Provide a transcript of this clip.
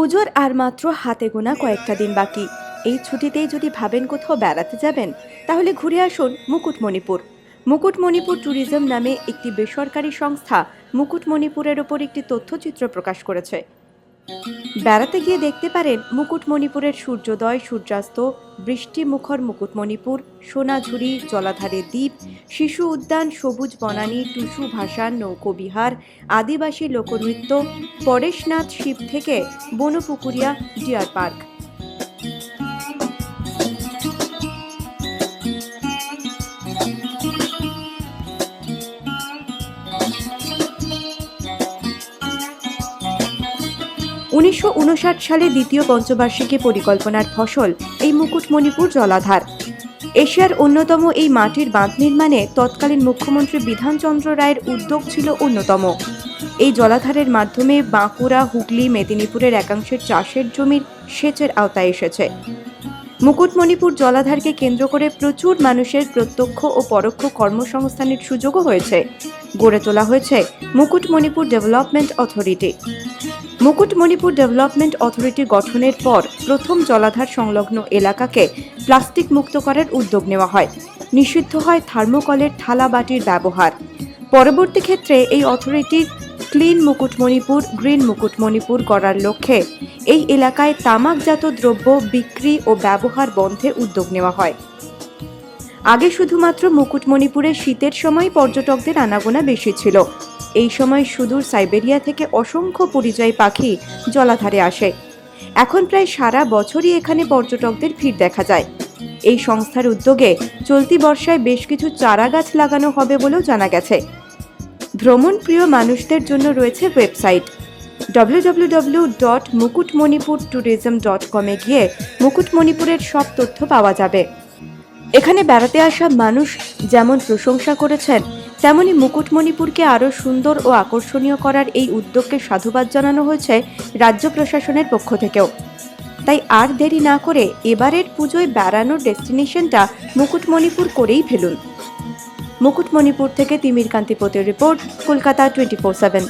পুজোর আর মাত্র হাতে গোনা কয়েকটা দিন বাকি। এই ছুটিতেই যদি ভাবেন কোথাও বেড়াতে যাবেন, তাহলে ঘুরে আসুন মুকুটমণিপুর। মুকুটমণিপুর ট্যুরিজম নামে একটি বেসরকারি সংস্থা মুকুটমণিপুরের ওপর একটি তথ্যচিত্র প্রকাশ করেছে। বেড়াতে গিয়ে দেখতে পারেন মুকুটমণিপুরের সূর্যোদয়, সূর্যাস্ত, বৃষ্টিমুখর মুকুটমণিপুর, সোনাঝুরি জলাধারে দ্বীপ, শিশু উদ্যান, সবুজ বনানী, টুসু ভাষা নৌকবিহার আদিবাসী লোকনৃত্য, পরেশনাথ শিব থেকে বনপুকুরিয়া, ডিয়ার পার্ক। উনিশশো উনষাট সালে দ্বিতীয় পঞ্চবার্ষিকী পরিকল্পনার ফসল এই মুকুটমণিপুর জলাধার। এশিয়ার অন্যতম এই মাটির বাঁধ নির্মাণে তৎকালীন মুখ্যমন্ত্রী বিধানচন্দ্র রায়ের উদ্যোগ ছিল অন্যতম। এই জলাধারের মাধ্যমে বাঁকুড়া, হুগলি, মেদিনীপুরের একাংশের চাষের জমির সেচের আওতায় এসেছে। মুকুটমণিপুর জলাধারকে কেন্দ্র করে প্রচুর মানুষের প্রত্যক্ষ ও পরোক্ষ কর্মসংস্থানের সুযোগও হয়েছে। গড়ে তোলা হয়েছে Mukutmanipur development authority. Mukutmanipur development authority গঠনের পর প্রথম জলাধার সংলগ্ন এলাকাকে প্লাস্টিক মুক্ত করার উদ্যোগ নেওয়া হয়। নিষিদ্ধ হয় থার্মোকলের থালা বাটির ব্যবহার। পরবর্তী ক্ষেত্রে এই authority clean Mukutmanipur, green Mukutmanipur করার লক্ষ্যে এই এলাকায় তামাকজাত দ্রব্য বিক্রি ও ব্যবহার বন্ধে উদ্যোগ নেওয়া হয়। আগে শুধুমাত্র মুকুটমণিপুরে শীতের সময় পর্যটকদের আনাগোনা বেশি ছিল। এই সময় সুদূর সাইবেরিয়া থেকে অসংখ্য পরিযায়ী পাখি জলাধারে আসে। এখন প্রায় সারা বছরই এখানে পর্যটকদের ভিড় দেখা যায়। এই সংস্থার উদ্যোগে চলতি বর্ষায় বেশ কিছু চারা গাছ লাগানো হবে বলেও জানা গেছে। ভ্রমণ প্রিয় মানুষদের জন্য রয়েছে ওয়েবসাইট www.মুকুটমণিপুর ডট মুকুটমণিপুর ট্যুরিজম ডট কমে গিয়ে মুকুটমণিপুরের সব তথ্য পাওয়া যাবে। এখানে বেড়াতে আসা মানুষ যেমন প্রশংসা করেছেন, তেমনি মুকুটমণিপুরকে আরও সুন্দর ও আকর্ষণীয় করার এই উদ্যোগকে সাধুবাদ জানানো হয়েছে রাজ্য প্রশাসনের পক্ষ থেকেও। তাই আর দেরি না করে এবারের পুজোয় বেড়ানোর ডেস্টিনেশনটা মুকুটমণিপুর করেই ফেলুন। মুকুটমণিপুর থেকে Timir কান্তিপতির report Kolkata twenty four seven